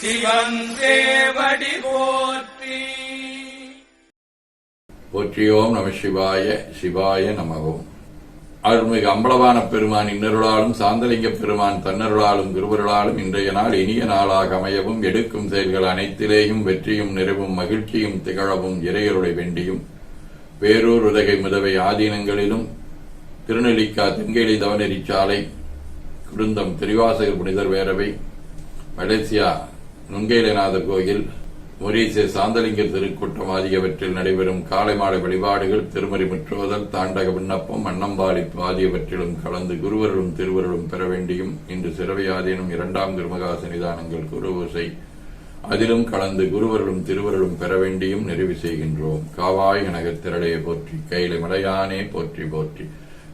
சிவன் தேவடி போற்றி. போற்றியோம் நம சிவாய சிவாய நமவோம் அருள்மிகு அம்பலவான பெருமான் இன்னருளாலும் சாந்தலிங்க பெருமான் தன்னருளாலும் குருவருளாலும் இன்றைய நாள் இனிய நாளாக அமையவும் எடுக்கும் செயல்கள் அனைத்திலேயும் வெற்றியும் நிறைவும் மகிழ்ச்சியும் திகழவும் இறையருளை வேண்டியும். பேரூர் உதகை முதவை ஆதீனங்களிலும் திருநெல்லிக்கா தென்கேலி தவநெறிச்சாலை குருந்தம் திருவாசகர் புனிதர் வேரவை மலேசியா நுங்கேலநாதர் கோயில் மொரீசே சாந்தலிங்க திருக்கூட்டம் ஆகியவற்றில் நடைபெறும் காலை மாலை வழிபாடுகள் திருமறை முற்றுவதல் தாண்டக விண்ணப்பம் அன்னம்பாளிப்பு ஆகியவற்றிலும் கலந்து குருவர்களும் திருவருளும் பெற வேண்டியும் இன்று சிறவை ஆதீனம் இரண்டாம் திருமகா சன்னிதானங்கள் குருவசை. அதிலும் கலந்து குருவர்களும் திருவருளும் பெற வேண்டியும் நிறைவு செய்கின்றோம். காவாய் நகர் திரளையை போற்றி கையில மலையானே போற்றி போற்றி.